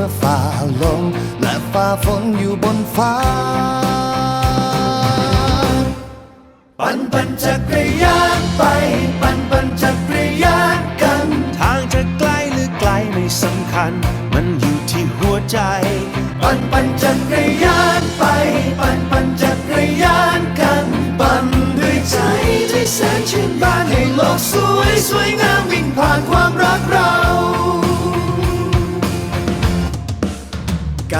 ื่อฝ่าลมและฝ่าฝนอยู่บนฟ้าปั่นปั่นจักรยานไป ปั่นปั่นจักรยานกัน ทางจะไกลหรือไกลไม่สำคัญ มันอยู่ที่หัวใจ ปั่นปั่นจักรยานไป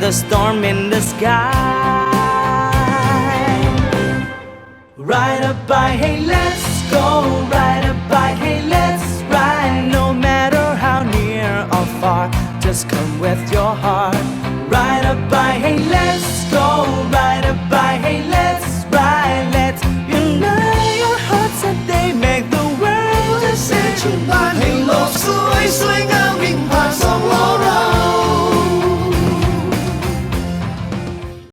the storm in the sky. Ride a bike, hey, let's go. Ride a bike, hey, let's ride. No matter how near or far, just come with your heart. Ride a bike, hey, let's go. Ride a bike, hey, let's ride. Let's unite our hearts and they make the world a sanctuary.